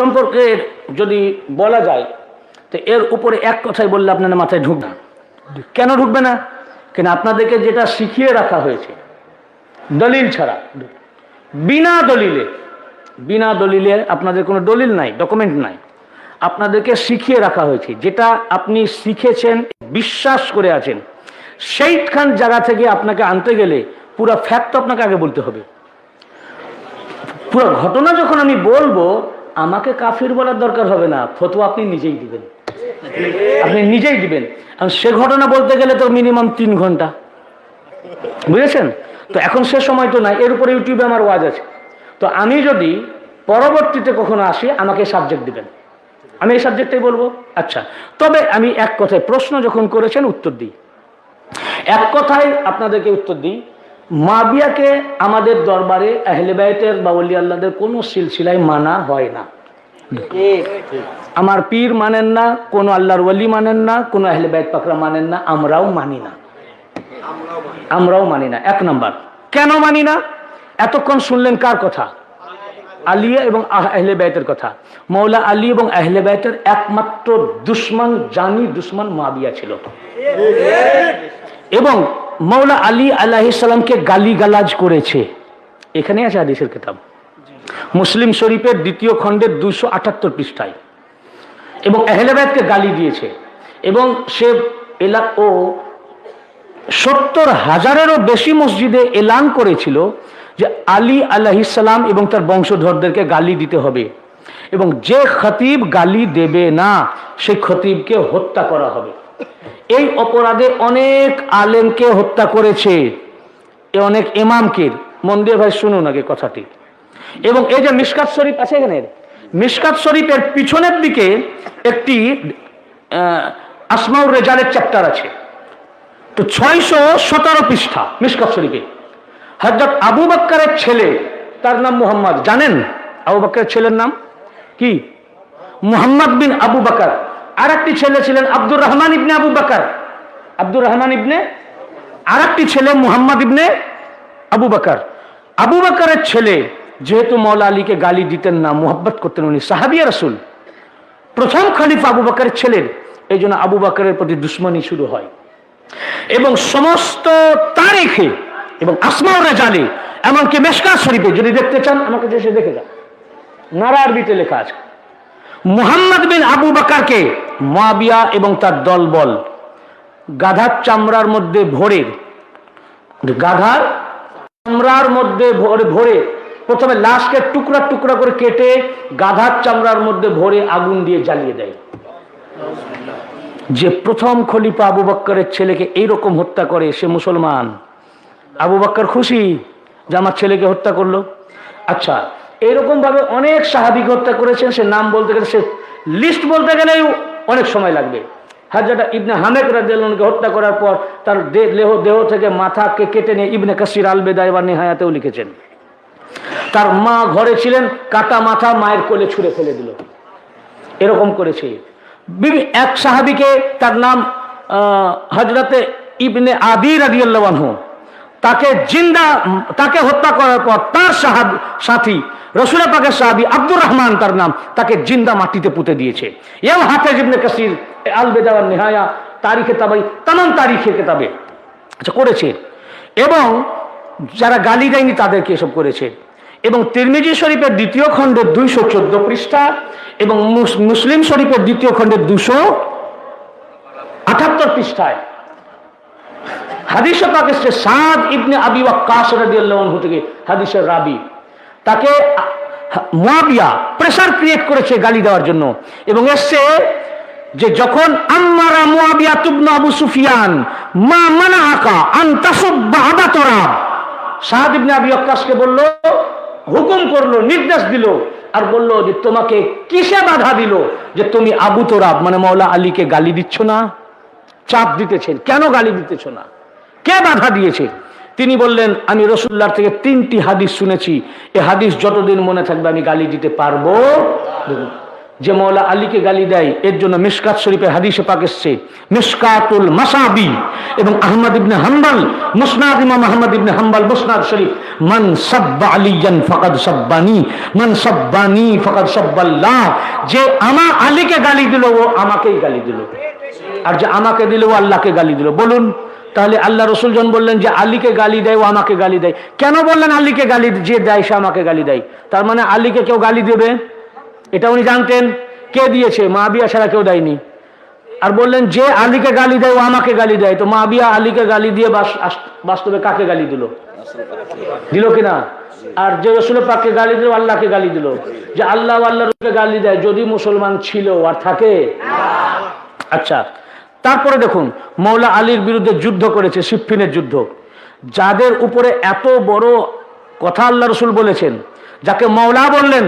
সম্পর্কে যদি বলা যায়, তো এর উপরে এক কথাই বললে আপনাদের মাথায় ঢুকবে না। কেন ঢুকবে না? কেন আপনাদেরকে যেটা শিখিয়ে রাখা হয়েছে, দলিল ছাড়া, বিনা দলিলে বিনা দলিলে আপনাদের কোনো দলিল নাই ডকুমেন্ট নাই। আপনাদেরকে শিখিয়ে রাখা হয়েছে, যেটা আপনি শিখেছেন, বিশ্বাস করে আছেন, সেইখান জায়গা থেকে আপনাকে আনতে গেলে পুরো ফ্যাক্ট আপনাকে আগে বলতে হবে। পুরো ঘটনা যখন আমি বলব আমাকে কাফির বলার দরকার হবে না, ফতোয়া আপনি নিজেই দিবেন। আপনি নিজেই দিবেন। সে ঘটনা বলতে গেলে তো মিনিমাম তিন ঘণ্টা। বুঝেছেন? তো এখন সে সময় তো নাই, এর উপরে ইউটিউবে আমার ওয়াজ আছে। তো আমি যদি পরবর্তীতে কখনো আসি, আমাকে সাবজেক্ট দিবেন। আমি এই সাবজেক্টটাই বলব? আচ্ছা। তবে আমি এক কথায় প্রশ্ন যখন করেছেন, উত্তর দিই। এক কথায় আপনাদেরকে উত্তর দিই মাবিয়াকে আমাদের দরবারে আহলেবায়তের বা অলি আল্লাহদের কোনো সিলসিলায় মানা হয় না আমার পীর মানেন না কোনো আল্লাহর ওয়ালি মানেন না কোনো আহলেবায়ত পাকরা মানেন না আমরাও মানি না আমরাও মানি না এক নম্বর কেন মানি না এতক্ষণ শুনলেন কার কথা আলিয়া এবং আহলে ব্যতের কথা মৌলা আলী এবং আহলে ব্যতের একমাত্র দুশ্মন জানি দুশ্মন মাবিয়া ছিল এবং মৌলা আলী আল্লাহ সাল্লামকে গালি গালাজ করেছে। এখানে আছে হাদিসের কিতাব। মুসলিম শরীফের দ্বিতীয় খণ্ডের দুশো আটাত্তর পৃষ্ঠায়। এবং আহলেবায়তকে গালি দিয়েছে। এবং সে এলা ও সত্তর হাজারেরও বেশি মসজিদে এলান করেছিল যে আলী আলাহিসাল্লাম এবং তার বংশধরদেরকে গালি দিতে হবে। এবং যে খতিব গালি দেবে না, সেই খতিবকে হত্যা করা হবে। এই অপরাধে অনেক আলেমকে হত্যা করেছে। এ অনেক ইমামকে। মন দিয়ে ভাই, শুনুন আগে কথাটি। এবং এই যে মিসকাত শরীফ আছে এখানে মিসকাত শরীফের পিছনের দিকে একটি আসমাউর রেজালের চ্যাপ্টার আছে। তো ছয়শো সতেরো পৃষ্ঠা মিসকাত শরীফে। হজরত আবু বাক্কারের ছেলে, তার নাম মুহাম্মদ। জানেন আবু বাক্কারের ছেলের নাম? কি? মুহাম্মদ বিন আবু বাকার আর একটি ছেলে ছিলেন আব্দুর রহমান ইবনে আবু বাকার। আব্দুর রহমান ইবনে আর একটি ছেলে মুহাম্মদ ইবনে আবু বাকার। আবু বাকারের ছেলে, যেহেতু মৌলা আলীকে গালি দিতেন না, মোহাব্বত করতেন উনি সাহাবিয়া রসুল। প্রথম খলিফা আবু বাকারের ছেলের এই জন্য আবু বাকারের প্রতি দুশ্মনী শুরু হয়। এবং সমস্ত তারিখে, এবং আসমাও জানে এমনকি মেশকাত শরীফে, যদি দেখতে চান, আমাকে এসে দেখে যান। নারা আরবিতে লেখা আছে। মুহাম্মদ বিন আবু বাকারকে মাবিয়া এবং তার দলবল গাধার চামড়ার মধ্যে ভরে, গাধার চামড়ার মধ্যে ভরে ভরে প্রথমে লাশকে টুকরা টুকরা করে কেটে গাধার চামড়ার মধ্যে ভরে আগুন দিয়ে জ্বালিয়ে দেয়। যে প্রথম খলিফা আবু বক্করের ছেলেকে এইরকম হত্যা করে, সে মুসলমান। আবু বক্কর খুশি যে আমার ছেলেকে হত্যা করল। আচ্ছা এইরকম ভাবে অনেক সাহাবিকে হত্যা করেছেন, সে নাম বলতে গেলে সে লিস্ট বলতে গেলেই অনেক সময় লাগবে। হাজাটা ইবনে হামেক রাজিয়ালকে হত্যা করার পর তার দেহ দেহ থেকে মাথাকে কেটে নিয়ে ইবনে কাসির আল বেদায় বা নেহায়াতেও লিখেছেন। তার মা ঘরে ছিলেন, কাটা মাথা মায়ের কোলে ছুঁড়ে ফেলে দিল। এরকম করেছে। এক সাহাবিকে তার নাম হজরতে ইবনে আদি রাদিয়াল্লাহু তাকে জিন্দা, তাকে হত্যা করার পর তার সাহাব, সাথী, রসুল পাকের সাহাবি আব্দুর রহমান তার নাম, তাকে জিন্দা মাটিতে পুঁতে দিয়েছে। এও হাফেজ ইবনে কাসির আল বেদাওয়ার নেহায়া তারিখে তাবাই, তামাম তারিখে কেতাবে আচ্ছা করেছে। এবং যারা গালি দেয়নি তাদেরকে এসব করেছে। এবং তিরমিজি শরীফের দ্বিতীয় খণ্ডের দুইশো চোদ্দ পৃষ্ঠা এবং মুস- মুসলিম শরীফের দ্বিতীয় খণ্ডের দুশো আটাত্তর পৃষ্ঠায় হাদিসে পাক এসছে সাদ ইবনে আবি ওয়াক্কাস রাদিয়াল্লাহু থেকে হাদিসের রাবি। তাকে মুয়াবিয়া প্রেসার ক্রিয়েট করেছে গালি দেওয়ার জন্য। এবং এসছে যে যখন আম্মারা মুয়াবিয়া তুবনা আবু সুফিয়ান, মা মানাহাকা আন তাসুব্বা আবা তোরাব। সাহাদ ইবনে আবি ওয়াক্কাসকে বলল, হুকুম করল, নির্দেশ দিল আর বলল যে তোমাকে কিসে বাধা দিল? যে তুমি আবু তোরাব মানে মাওলা আলীকে গালি দিচ্ছ না, চাপ দিতেছেন। কেন গালি দিতেছ না? কে বাধা দিয়েছে? তিনি বললেন, আমি রসুল্লার থেকে তিনটি হাদিস শুনেছি। এ হাদিস যতদিন মনে থাকবে আমি গালি দিতে পারব। যে মৌলা আলীকে গালি দেয়, এর জন্য মিসকাত শরীফের হাদিসে পাক এসছে মিসকাতুল মাসাবি। এবং আহমদ ইবনে হাম্বাল, মুসনাদ ইমাম আহমদ ইবনে হাম্বাল, মুসনাদ শরীফ, মান সাব্বা আলিয়ান ফাকাদ সাব্বানি। মান সাব্বানি ফাকাদ সাব্বাল্লাহ। যে আমা আলীকে গালি দিল, ও আমাকেই গালি দিল। আর যে আমাকে দিল, ও আল্লাহকে গালি দিল। বলুন তাহলে আল্লাহ রসুল জন বললেন যে আলীকে গালি দেয়, ও আমাকে গালি দেয়। কেন বললেন আলীকে গালি যে দেয়, সে আমাকে গালি দেয়? তার মানে আলীকে কেউ গালি দেবে? এটা উনি জানতেন। কে দিয়েছে? মা বিয়া ছাড়া কেউ দেয়নি। আর বললেন যে আলীকে গালি দেয়, ও আমাকে গালি দেয়। তো মা বিয়া আলীকে গালি দিয়ে বাস্তবে কাকে গালি দিল? দিল কিনা? আর যে রসুল পাককে গালি দিল, আল্লাহকে গালি দিল। যে আল্লাহ আল্লাহ রসুলকে গালি দেয়, যদি মুসলমান ছিল আর থাকে। আচ্ছা। তারপরে দেখুন মৌলা আলীর বিরুদ্ধে যুদ্ধ করেছে সিফিনের যুদ্ধ। যাদের উপরে এত বড় কথা আল্লাহ রসুল বলেছেন যাকে মৌলা বললেন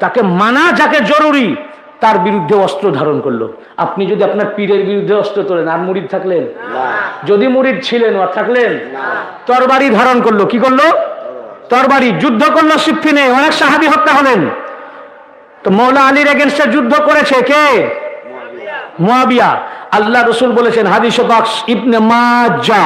তাকে মানা যাকে জরুরি তার বিরুদ্ধে অস্ত্র ধারণ করল। আপনি যদি আপনার পীরের বিরুদ্ধে অস্ত্র তোলেন আর মুরিদ থাকলেন? যদি মুরিদ ছিলেন আর থাকলেন তরবারি ধারণ করল কি করল? তরবারি যুদ্ধ করল সিফিনে অনেক সাহাবি হত্যা হলেন। তো মৌলা আলীর এগেনস্টে যুদ্ধ করেছে কে? মুয়াবিয়া, আল্লাহ রসুল বলেছেন, হাদিস ইবনে মাজা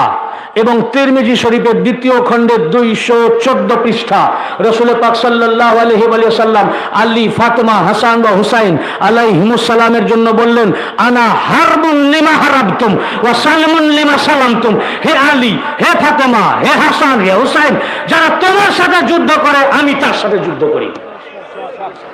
এবং তিরমিজি শরীফের দ্বিতীয় খণ্ডের দুইশো চোদ্দ পৃষ্ঠা, রসুল পাক সাল্লাহ আলহি সাল্লাম আলী ফাতেমা হাসান বা হুসাইন আলাইহিমুসালামের জন্য বললেন, আনা হারবুন লিমা হারাবতুম ওয়া সালামুন লিমা সালামতুম। হে আলী, হে ফাতেমা, হে হাসান, হে হুসাইন, যারা তোমার সাথে যুদ্ধ করে, আমি তার সাথে যুদ্ধ করি।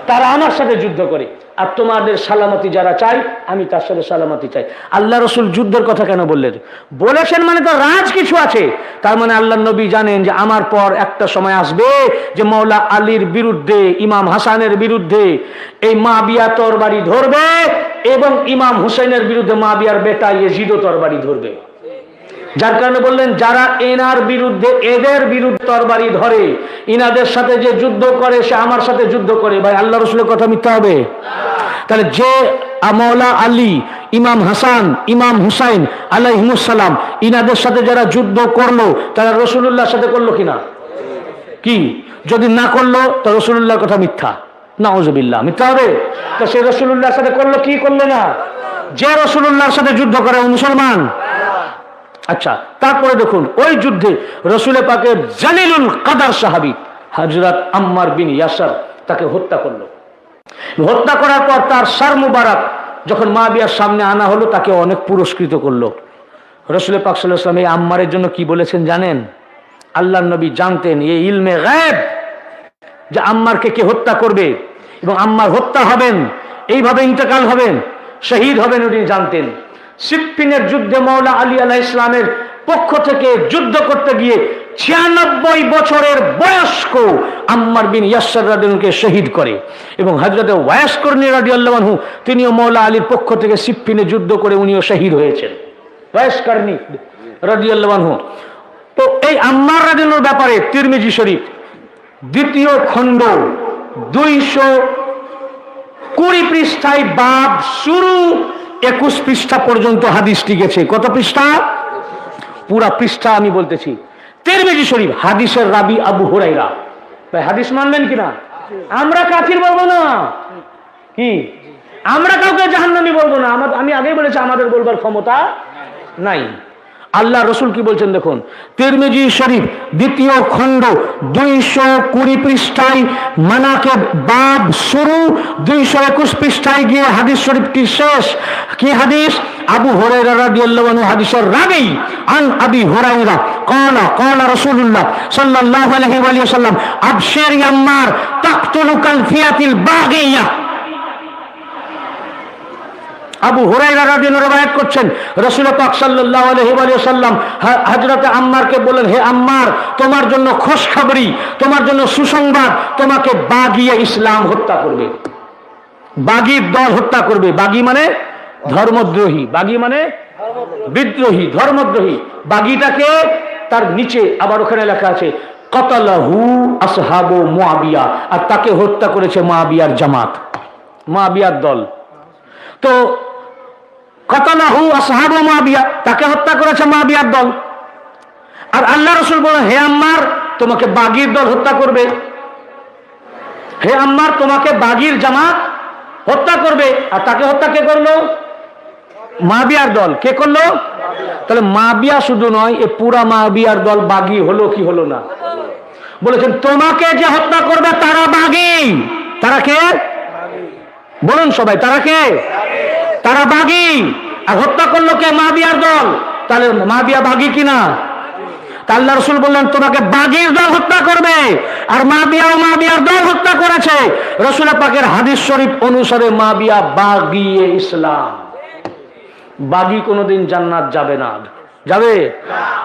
তারা আমার সাথে যুদ্ধ করে। আর তোমাদের সালামতি যারা চাই আমি তার সাথে সালামতি চাই। আল্লাহ রসুল যুদ্ধের কথা কেন বললেন? বলেছেন মানে তো রাজ কিছু আছে। তার মানে আল্লাহ নবী জানেন যে আমার পর একটা সময় আসবে যে মৌলা আলীর বিরুদ্ধে, ইমাম হাসানের বিরুদ্ধে এই মা বিয়া তরবারি ধরবে এবং ইমাম হুসেনের বিরুদ্ধে মা বিয়ার বেটা ইয়ে জিদো তরবারি ধরবে। যার কারণে বললেন, যারা এনার বিরুদ্ধে, এদের বিরুদ্ধে তরবারি ধরে, ইনাদের সাথে যে যুদ্ধ করে, সে আমার সাথে যুদ্ধ করে। ভাই, আল্লাহ রসুলের কথা মিথ্যা হবে? তাহলে যে আমলা আলী, ইমাম হাসান, ইমাম হুসাইন আলাইহিমুসালাম ইনাদের সাথে যারা যুদ্ধ করল, তারা রসুল্লাহর সাথে করল কিনা? কি? যদি না করল, তো রসুল্লাহর কথা মিথ্যা। নাউজবিল্লাহ, মিথ্যা হবে? তো সে রসুল্লাহর সাথে করল, কি করল না? যে রসুল্লাহর সাথে যুদ্ধ করে মুসলমান। আচ্ছা তারপরে দেখুন, ওই যুদ্ধে রসুলে পাকের জালিলুল কাদার সাহাবি হাজরাত আম্মার বিন ইয়াসার, তাকে হত্যা করল। হত্যা করার পর তার সার মুবারক যখন মা বিয়ার সামনে আনা হলো, তাকে অনেক পুরস্কৃত করল। রসুল পাক সাল্লাম এই আম্মারের জন্য কি বলেছেন জানেন? আল্লাহ নবী জানতেন এই ইলমে গায়েব, যে আম্মারকে কে হত্যা করবে এবং আম্মার হত্যা হবেন, এইভাবে ইন্তেকাল হবেন, শহীদ হবেন উনি জানতেন। সিপ্পিনের যুদ্ধে মৌলা আলী আলাহ ইসলামের পক্ষ থেকে যুদ্ধ করতে গিয়ে ছিয়ানব্বই বছরের বয়স্ক আম্মার বিন ইয়াসার রাদিনকে শহীদ করে এবং হজরতে ওয়াসকর্ণী রাজি আল্লাহু তিনিও মৌলা আলীর পক্ষ থেকে সিপ্পিনে যুদ্ধ করে উনিও শহীদ হয়েছেন। ওয়াসকর্ণী রাজি আল্লাহু তো এই আম্মার রাদিনুর ব্যাপারে তিরমিজি শরীফ, দ্বিতীয় খণ্ড, দুইশো কুড়ি পৃষ্ঠায় বাব শুরু একুশ পৃষ্ঠা পর্যন্ত হাদিস টিকেছে কত পৃষ্ঠা? পুরা পৃষ্ঠা আমি বলতেছি। তেরবেজি শরীফ, হাদিসের রাবি আবু হুরাইরা তাই হাদিস মানবেন কিনা? আমরা কাফির বলব না। কি? আমরা কাউকে জাহান্নামি বলব না। আমার আমি আগেই বলেছি, আমাদের বলবার ক্ষমতা নাই। আল্লাহ রসুল কি বলছেন দেখুন তিরমিজি শরীফ দ্বিতীয় খণ্ড দুইশো কুড়ি পৃষ্ঠায় মানাকে বাব শুরু দুইশো একুশ পৃষ্ঠায় গিয়ে হাদিস শরীফটি শেষ কি হাদিস আবু হরাইরা রাদিয়াল্লাহু আনহু হাদিসের রাবি আন আবি হুরাইরা قال قال رسول الله صلى الله عليه وآله وسلم أبشر يا عمار تقتلك الفئة الباغية আবু হুরাইরা রাদিয়াল্লাহু করছেন। রাসূল পাক সাল্লাল্লাহু সাল্লাম আম্মারকে বলেন হে আম্মার, তোমার জন্য খোশখবরি, তোমার জন্য সুসংবাদ, তোমাকে বাগিয়ে ইসলাম হত্যা করবে। বাগির দল হত্যা করবে। বাগি মানে ধর্মদ্রোহী। বাগি মানে বিদ্রোহী, ধর্মদ্রোহী। বাগিটাকে তার নিচে আবার ওখানে লেখা আছে, কতালাহু আসহাবু মুআবিয়া আর তাকে হত্যা করেছে মুআবিয়ার জামাত, মুআবিয়ার দল। তো মুআবিয়া, তাকে হত্যা করেছে মুআবিয়ার দল। আর আল্লাহ রসুল বলেন, হে আম্মার, তোমাকে বাগির দল হত্যা করবে। হে আম্মার, তোমাকে বাগির জামাত হত্যা করবে। আর তাকে হত্যা কে করল? মাবিয়ার দল। কে করল? তাহলে মাবিয়া শুধু নয়, এ পুরা মাবিয়ার দল বাগি হলো কি হলো না? বলেছেন, তোমাকে যে হত্যা করবে, তারা বাগি তারা কে? বলুন সবাই, তারা কে? তারা বাগি আর হত্যা করল কে? মাবিয়ার দল। তাহলে মাবিয়া বাগি কিনা? আল্লাহ রসুল বললেন, তোমাকে বাগির দল হত্যা করবে। আর মাবিয়া ও মাবিয়ার দল হত্যা করেছে। রসুল পাকের হাদিস শরীফ অনুসারে মাবিয়া বাগিয়ে ইসলাম। বাগি কোনোদিন জান্নাত যাবে না। যাবে?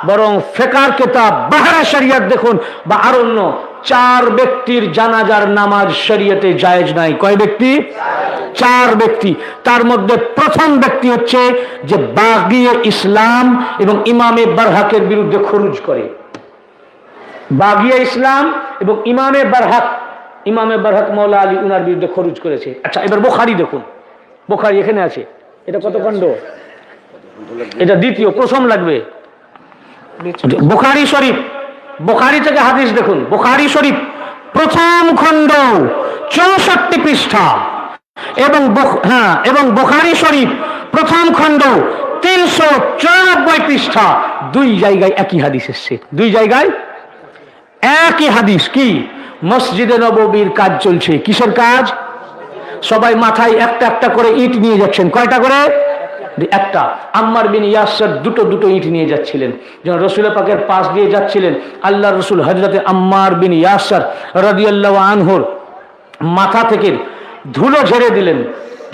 বরং ফেকার কেতাব, বাহারা শরিয়াত দেখুন, বা আর অন্য চার ব্যক্তির জানাজার নামাজ শরীয়তে জায়েজ নাই। কয় ব্যক্তি? চার ব্যক্তি। তার মধ্যে প্রথম ব্যক্তি হচ্ছে যে বাগিয়ে ইসলাম এবং ইমামে বারহাকের বিরুদ্ধে খরুজ করে। বাগিয়ে ইসলাম এবং ইমামে বারহাক ইমামে বারহাক মৌলা আলী উনার বিরুদ্ধে খরুজ করেছে। আচ্ছা এবার বোখারি দেখুন। বোখারি এখানে আছে। এটা কত খণ্ড? এটা দ্বিতীয়, প্রথম লাগবে। বোখারি শরীফ। বুখারি থেকে হাদিস দেখুন। বোখারি শরীফ প্রথম খণ্ড চৌষট্টি পৃষ্ঠা এবং হ্যাঁ এবং বোখারি শরীফ প্রথম খণ্ড তিনশো চুরানব্বই পৃষ্ঠা। দুই জায়গায় একই হাদিস এসছে। দুই জায়গায় একই হাদিস কি? মসজিদে নববীর কাজ চলছে। কিসের কাজ? সবাই মাথায় একটা একটা করে ইট নিয়ে যাচ্ছেন। কয়টা করে? একটা আম্মার বিন ইয়াসর দুটো দুটো ইট নিয়ে যাচ্ছিলেন। যখন রসুল পাকের পাশ দিয়ে যাচ্ছিলেন আল্লাহ রসুল হজরতে আম্মার বিন ইয়াসর রদিয়াল্লাহ আনহুর মাথা থেকে ধুলো ঝেড়ে দিলেন,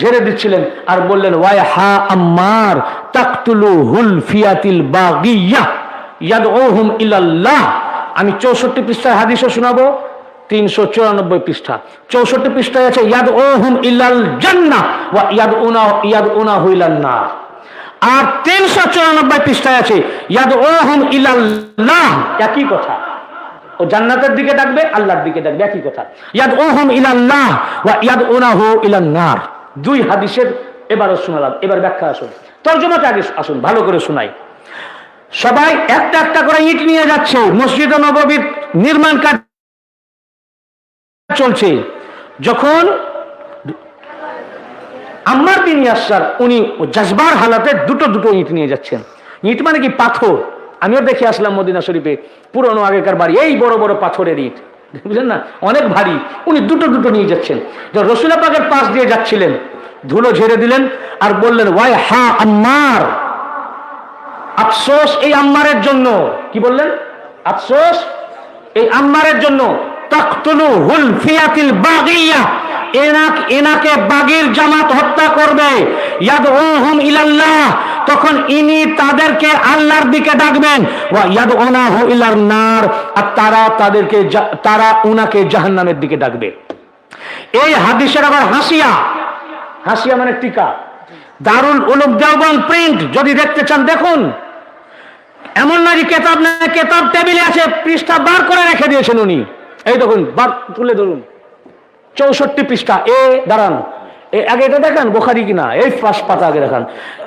ঝেড়ে দিচ্ছিলেন আর বললেন, ওয়াই হা আম্মার তাকতুলু হুল ফিয়াতিল বাগিয়া ইয়াদ ওহুম ইলাল্লাহ। আমি চৌষট্টি পৃষ্ঠায় হাদিসও শোনাবো তিনশো চুরানব্বই পৃষ্ঠা। চৌষট্টি পৃষ্ঠায় আছে ইয়াদ ওহুম ইলাল জান্না ওয়া ইয়াদ উনা ইয়াদ উনা হুইলান না আর তিনশো চুরানব্বই পৃষ্ঠায় আছে ইয়াদ ওহুম ইলাল্লাহ একই কথা। ও জান্নাতের দিকে ডাকবে, আল্লাহর দিকে ডাকবে, একই কথা। ইয়াদ ওহুম ইলাল্লাহ ওয়া ইয়াদ উনাহু ইলান নার। দুই হাদিসের এবারও শোনালাম, এবার ব্যাখ্যা আসুন। তর্জমাতে আগে আসুন, ভালো করে শোনাই। সবাই একটা একটা করে ইট নিয়ে যাচ্ছে, মসজিদ নববীর নির্মাণ কাজ চলছে। যখন আম্মার বিন ইয়াসার উনি জাজবার হালাতে দুটো দুটো ইট নিয়ে যাচ্ছেন। ইট মানে কি? পাথর। আমিও দেখে আসলাম মদিনা শরীফে, পুরনো আগেকার বাড়ি, এই বড় বড় পাথরের ইট। বুঝলেন না? অনেক ভারী। উনি দুটো দুটো নিয়ে যাচ্ছেন। যখন রসুলা পাকের পাশ দিয়ে যাচ্ছিলেন, ধুলো ঝেড়ে দিলেন আর বললেন, ওয়াই হা আম্মার? আফসোস এই আম্মারের জন্য। কি বললেন? আফসোস এই আম্মারের জন্য। তাকতুলু হুল ফিয়াতিল বাগিয়া। এনাক, এনাকে বাগির জামাত হত্যা করবে। ইয়াদউহুম ইলাল্লাহ। তখন ইনি তাদেরকে আল্লাহর দিকে ডাকবেন। ওয়া ইয়াদউনাহু ইলার নার। আর তারা তাদেরকে তারা উনাকে জাহান্নামের দিকে ডাকবে। এই হাদিসের আবার হাসিয়া। হাসিয়া মানে টিকা। দারুল উলুম দেওবন প্রিন্ট, যদি দেখতে চান দেখুন। এমন না যে কেতাব না, কেতাব টেবিলে আছে, পৃষ্ঠা বার করে রেখে দিয়েছেন উনি। এই দেখুন, বার তুলে ধরুন। চৌষট্টি পৃষ্ঠা, এ দাঁড়ান। আগে এটা দেখান, বোখারি কিনা? এই পাঁচ পাতা আগে দেখান।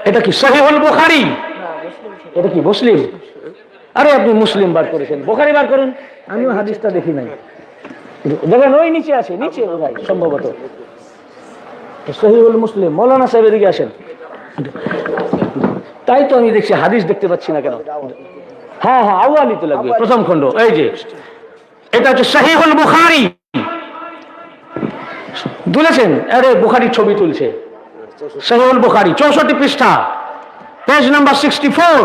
এটা কি সহিহুল বোখারি? এটা কি মুসলিম? আরে আপনি মুসলিম বার করেছেন। বোখারি বার করুন। আমিও হাদিসটা দেখি নাই। দেখেন, ওই নিচে আছে, নিচে ভাই, সম্ভবত। সহিহুল মুসলিম, মৌলানা সাহেব এদিকে আসেন। তাই তো আমি দেখছি, হাদিস দেখতে পাচ্ছি না কেন? হ্যাঁ হ্যাঁ আউয়ালি তো লাগবে, প্রথম খণ্ড, এই যে। এটা হচ্ছে সহিহুল বুখারি। তুলেছেন? আরে বুখারি ছবি তুলছে। সহিহুল বুখারি চৌষট্টি পৃষ্ঠা পেজ নাম্বার সিক্সটি ফোর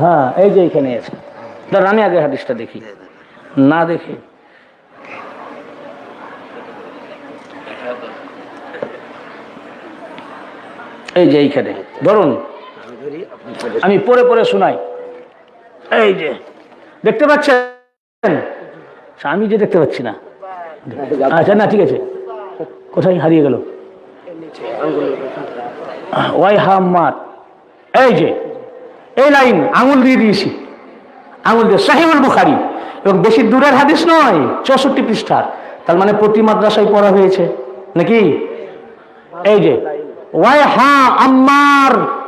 হ্যাঁ এই যে এখানে আছে। দাঁড়ান, আমি আগে হাদিসটা দেখি। না দেখে। এই যে এইখানে। ধরুন আমি পরে পরে শোনাই। এই যে, দেখতে পাচ্ছেন? আমি যে দেখতে পাচ্ছি না। আচ্ছা না, ঠিক আছে। কোথায় হারিয়ে গেল? ওয়াই হাম্মার এই যে, এই লাইন আঙুল দিয়ে দিয়েছি। আঙুল দিয়ে সাহিবুল বুখারি। এবং বেশি দূরের হাদিস নয়, চৌষট্টি পৃষ্ঠার। তার মানে প্রতি মাদ্রাসায় পড়া হয়েছে। নাকি? এই যে, ওয়াই হা আম্মার।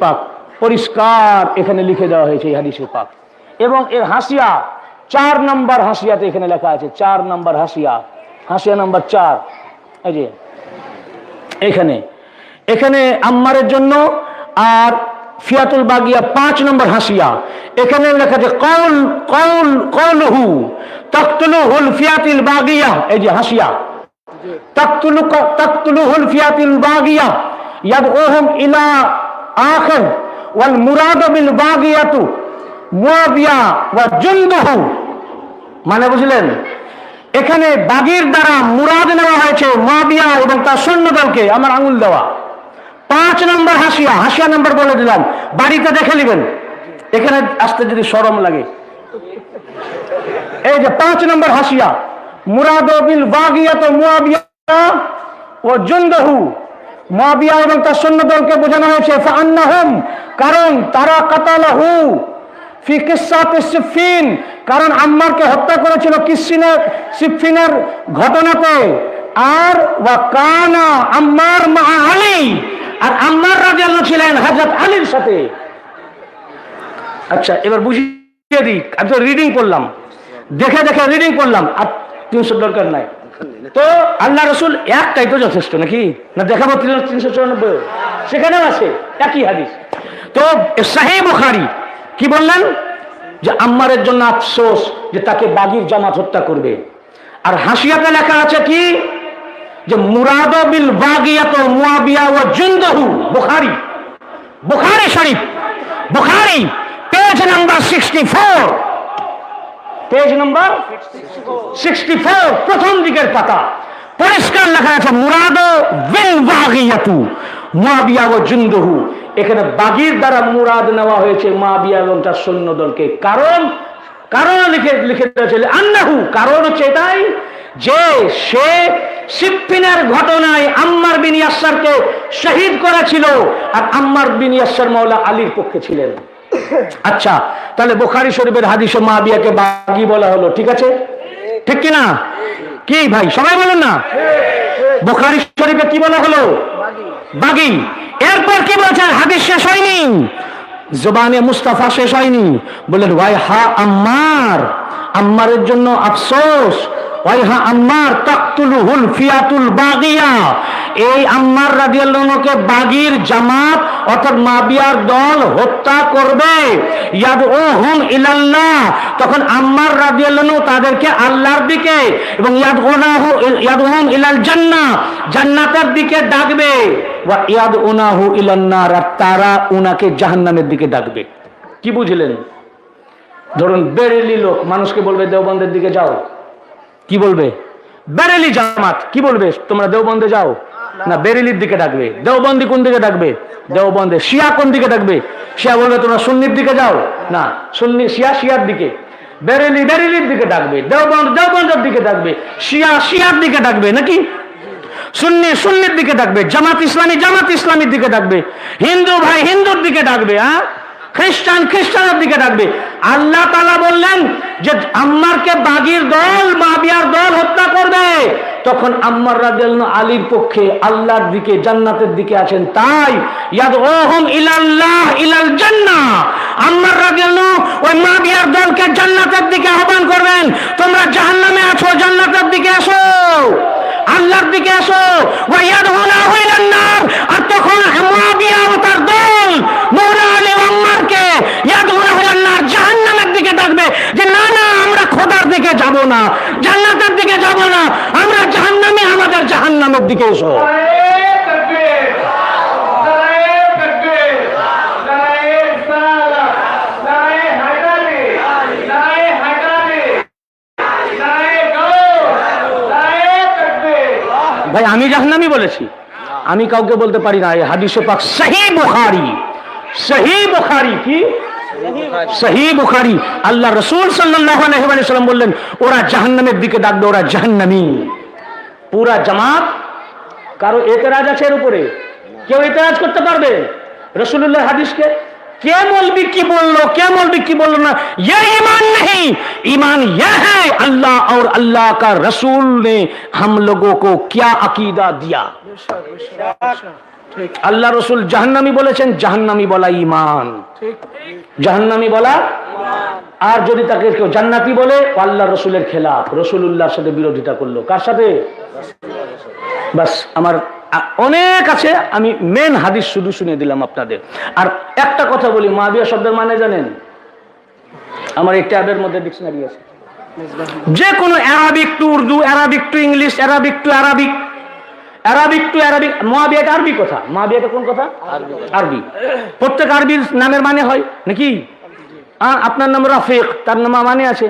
পাক পরিষ্কার এখানে লিখে দেওয়া হয়েছে হাদিসের পাক। এবং এর হাসিয়া, চার নাম্বার হাসিয়াতে এখানে লেখা আছে, চার নাম্বার হাসিয়া। হাসিয়া নাম্বার চার, এই যে, এখানে। এখানে আম্মারের জন্য আর ফিয়াতুল বাগিয়া পাঁচ নম্বর হাসিয়া। এখানে লেখা আছে কৌল কৌল, কৌলহু, তক্তলুহুল ফিয়াতিল বাগিয়া, এই যে হাসিয়া। তক্তলু, তক্তলুহুল ফিয়াতিল বাগিয়া, ইয়াদউহুম ইলা আখির, ওয়াল মুরাদ বিল বাগিয়াতু মুয়াবিয়া ওয়া জুনদুহু মানে বুঝলেন? এখানে বাগির দ্বারা মুরাদ নেওয়া হয়েছে মাবিয়া এবং তার সৈন্যদলকে আমার আঙুল দেওয়া। পাঁচ নম্বর হাসিয়া হাসিয়া নম্বর বলে দিলাম। বাড়িতে দেখে নেবেন। এখানে আসতে যদি সরম লাগে। এই যে পাঁচ নম্বর হাসিয়া মুরাদ বিল বাগিয়া তো মুয়াবিয়া ও জুন্দহু। মুয়াবিয়া এবং তার সৈন্যদলকে বোঝানো হয়েছে ফান্নাহুম কারণ তারা কাতালাহু ফি কিসাতে সিফিন কারণ আম্মারকে হত্যা করেছিল কিসিনের সিফিনের ঘটনাতে। আর ওয়া কানা আম্মার মা আলী আর আম্মার রাদিয়াল্লাহু ছিলেন হযরত আলীর সাথে। আচ্ছা এবার বুঝিয়ে দিই, আমি তো রিডিং করলাম দেখে দেখে রিডিং করলাম আর তিনশো দরকার নাই। তো আল্লাহ রসুল একটাই তো যথেষ্ট নাকি? না দেখাবো তিনশো চুরানব্বই? সেখানেও আছে, একই হাদিস। তো সাহে বুখারি, কি বললেন? যে আম্মারের জন্য আফসোস যে তাকে বাগির জামাত হত্যা করবে। আর হাসিয়াতে লেখা আছে কি? যে মুরাদ বিল বাগিয়াত মুয়াবিয়া ও জুন্দহু, Bukhari. Bukhari Sharif. Bukhari page number sixty four page number sixty four প্রথম দিকের পাতা। পরিষ্কার লেখা আছে, মুরাদ বিল বাগিয়াতু মুয়াবিয়া ও জুন্দহু। এখানে বাগির দ্বারা মুরাদ নেওয়া হয়েছে মাবিয়া এবং তার সৈন্যদলকে কারণ কারণ লিখে লিখে আন্নাহু। কারণ হচ্ছে এটাই যে সে সিপ্পিনের ঘটনায় আম্মার বিন ইয়াসারকে শহীদ করেছিল আর আম্মার বিন ইয়াসার মৌলা আলীর পক্ষে ছিলেন। আচ্ছা তাহলে বোখারি শরীফের হাদিসে মাবিয়াকে বাগি বলা হলো, ঠিক আছে? ঠিক না কি ভাই, সবাই বলেন না? বোখারি শরীফে কি বলা হলো? বাগি। এরপর কি বলছেন হাদিস শেষ হয়নি। জবানে মুস্তাফা শেষ হয়নি। বললেন, ওয়াই, হা আম্মার। আম্মারের জন্য আফসোস। এই আম্মার বাগির জামাত মাবিয়ার দল হত্যা করবে। ও তখন আম্মার তাদেরকে আল্লাহর দিকে এবং ইয়াদ ইলাল জান্নাতের দিকে ডাকবে। ইয়াদ আর তারা উনাকে জাহান্নামের দিকে ডাকবে। কি বুঝলেন? ধরুন বেরেলি লোক, মানুষকে বলবে, দেওবন্দের দিকে যাও। কি বলবে? বেরেলি জামাত, কি বলবে? তোমরা দেওবন্দে যাও। না, বেরেলির দিকে ডাকবে। দেওবন্দি কোন দিকে ডাকবে? দেওবন্দে। শিয়া কোন দিকে ডাকবে? শিয়া বলবে, তোমরা সুন্নির দিকে যাও। না, সুন্নি, শিয়া শিয়ার দিকে। বেরেলি বেরেলির দিকে ডাকবে। দেওবন্দ, দেওবন্দের দিকে ডাকবে। শিয়া শিয়ার দিকে ডাকবে, নাকি? সুন্নি সুন্নির দিকে ডাকবে। জামাত ইসলামী, জামাত ইসলামীর দিকে ডাকবে। হিন্দু ভাই হিন্দুর দিকে ডাকবে হ্যাঁ? খ্রিস্টান, খ্রিস্টানের দিকে ডাকবে। আল্লাহ তালা বললেন যে আম্মারকে বাগির দল, মাবিয়ার দল হত্যা করবে। তখন আম্মার রাদিয়াল্লাহু আলীর পক্ষে আল্লাহর দিকে, জান্নাতের দিকে আছেন তাই ইয়াদ ওহম ইলাল্লাহ ইলাল জান্নাহ আম্মার রাদিয়াল্লাহু ওই মাবিয়ার দলকে জান্নাতের দিকে আহ্বান করবেন। তোমরা জাহান্নামে আছো, জান্নাতের দিকে আসো আল্লাহর দিকে আসো ওয়াইয়াদ হুনা হইলেন নার। আর তখন মুয়াবিয়া ও তার দল মৌলা আলী আম্মারকে ইয়াদ হুনা হইলেন নার জাহান্নামের দিকে ডাকবে যে না না আমরা খোদার দিকে যাব না, জান্নাতের দিকে যাব না, আমরা জাহান্নামে আমাদের জাহান্নামের দিকে এসো। ভাই, আমি জাহান্নামি বলেছি। আমি কাউকে বলতে পারি না হাদিসে পাক সহি বুখারি। সহি বুখারি কি? सही बुखारी। अल्लाह रसूल सल्लाम बोलें ओरा जहन्नम दिखे डाक ओरा जहन्नमी। पूरा जमात कारो एतराज़ आर उपरे क्यों एतराज़ करते रसुल्ला हादिस के क्या मोल की बोल लो क्या मोल की बोलो ना ये ईमान नहीं ईमान यह है अल्लाह और अल्लाह का रसूल ने हम लोगों को क्या अकीदा दिया আল্লাহ রসুল জাহান্নামি বলেছেন জাহান্নামি বলা ইমান জাহান্নামি বলা আর যদি তাকে কেউ জান্নাতি বলে আল্লাহ রসুলের খেলাফ। রসুল্লাহর সাথে বিরোধিতা করল। কার সাথে? বাস আমার অনেক আছে আমি মেন হাদিস শুধু শুনে দিলাম আপনাদের। আর একটা কথা বলি মাবিয়া শব্দের মানে জানেন? আমার এই ট্যাবের মধ্যে ডিকশনারি আছে। যে কোনো Arabic to Urdu Arabic to English Arabic to Arabic Arabic to Arabic মহাবিয়াটা আরবি কথা? মহাবিয়াটা কোন কথা? আরবি। প্রত্যেক আরবির নামের মানে হয় নাকি? আপনার নাম রফিক তার নাম মানে আছে?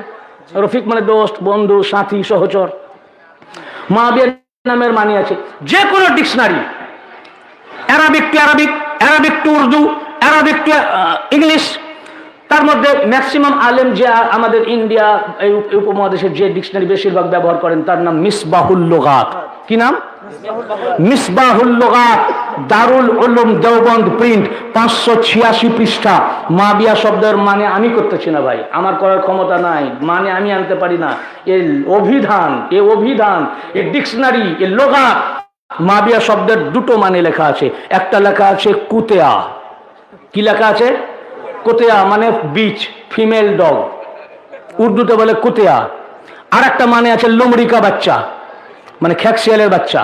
রফিক মানে দোস্ত বন্ধু সাথী সহচর। মহাবিয়ার নামের মানে আছে। যে কোনো dictionary. Arabic to Arabic Arabic to Urdu Arabic to English. তার মধ্যে ম্যাক্সিমাম আলেম যে আমাদের ইন্ডিয়া এই উপমহাদেশের যে ডিকশনারি বেশিরভাগ ব্যবহার করেন তার নাম মিসবাহুল লোগাত। কি নাম? মিসবাহুল দারুল দেওবন্দ প্রিন্ট, পাঁচশো ছিয়াশি পৃষ্ঠা। মাবিয়া শব্দের মানে আমি করতেছি না ভাই, আমার করার ক্ষমতা নাই মানে আমি আনতে পারি না। অভিধান, এ অভিধান, এ ডিকশনারি, এ মাবিয়া শব্দের দুটো মানে লেখা আছে, একটা লেখা আছে কুতেয়া। কি লেখা আছে? কুতেয়া মানে বিচ ফিমেল ডগ উর্দুতে বলে কুতেয়া। আর একটা মানে আছে লোমরিকা বাচ্চা। মানে খ্যাকশিয়ালের বাচ্চা।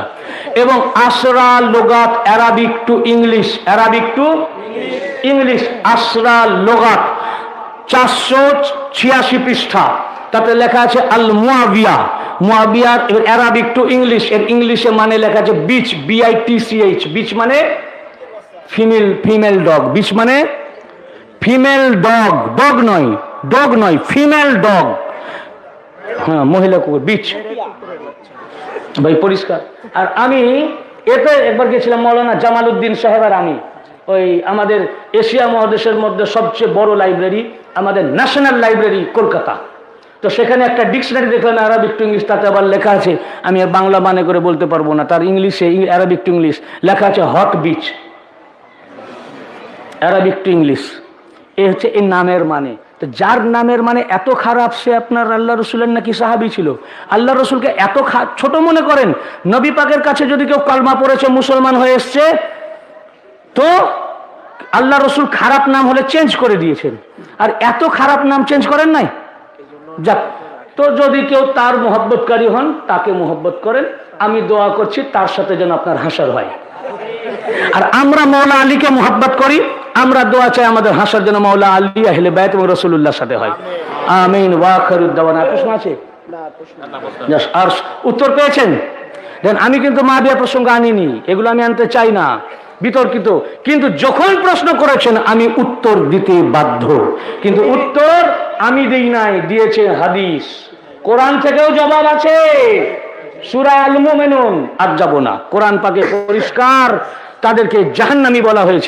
এবং আসরা লোগাত Arabic to English. Arabic to English. আসরা লোগাত চারশো ছিয়াশি পৃষ্ঠা। তাতে লেখা আছে আল মুয়াবিয়া মুয়াবিয়ার এর অ্যারাবিক টু ইংলিশ। এর ইংলিশে মানে লেখা আছে bitch B I T C H. Bitch মানে ফিমেল ফিমেল ডগ। বিচ মানে ফিমেল ডগ। ডগ নয় ডগ নয়, ফিমেল ডগ। হ্যাঁ মহিলা কুকুর, বিচ। ভাই, পরিষ্কার। আর আমি এতে একবার গেছিলাম মৌলানা জামাল উদ্দিন সাহেব আর আমি। ওই আমাদের এশিয়া মহাদেশের মধ্যে সবচেয়ে বড় লাইব্রেরি, আমাদের ন্যাশনাল লাইব্রেরি কলকাতা। তো সেখানে একটা ডিকশনারি দেখলাম আরবিক টু ইংলিশ, তাতে আবার লেখা আছে, আমি বাংলা মানে করে বলতে পারব না, তার ইংলিশে আরবিক টু ইংলিশ। লেখা আছে hot bitch Arabic to English. এ হচ্ছে এই নামের মানে। তো যার নামের মানে এত খারাপ সে আপনার আল্লাহ রসুলের নাকি সাহাবি ছিল? আল্লাহ রসুলকে এত ছোট মনে করেন, নবী পাকের কাছে যদি কেউ কালমা পড়েছে, মুসলমান হয়ে এসছে, তো আল্লাহ রসুল খারাপ নাম হলে চেঞ্জ করে দিয়েছেন। আর এত খারাপ নাম চেঞ্জ করেন নাই? যাক, তো যদি কেউ তার মোহব্বতকারী হন, তাকে মোহব্বত করেন। আমি দোয়া করছি, তার সাথে যেন আপনার হাসার হয়। আর আমরা মৌলা আলীকে মোহাব্বত করি। আমরা দোয়া চাই আমাদের হাসার জন্য মৌলা আলী আহলে বাইত এবং রসুল্লাহর সাথে হয়। আমিন। ওয়াখারুদ্দাওয়ান প্রশ্ন আছে? আর উত্তর পেয়েছেন? দেন আমি কিন্তু মা বিয়া প্রসঙ্গ আনিনি। এগুলো আমি আনতে চাই না। বিতর্কিত। কিন্তু যখন প্রশ্ন করেছেন, আমি উত্তর দিতে বাধ্য। কিন্তু উত্তর আমি দিই নাই, দিয়েছে হাদিস। কোরআন থেকেও জবাব আছে। সুরা আল মোমেনুন আর যাব না। কোরআন পাকে পরিষ্কার, তাদেরকে জাহান্নামী বলা হয়েছে।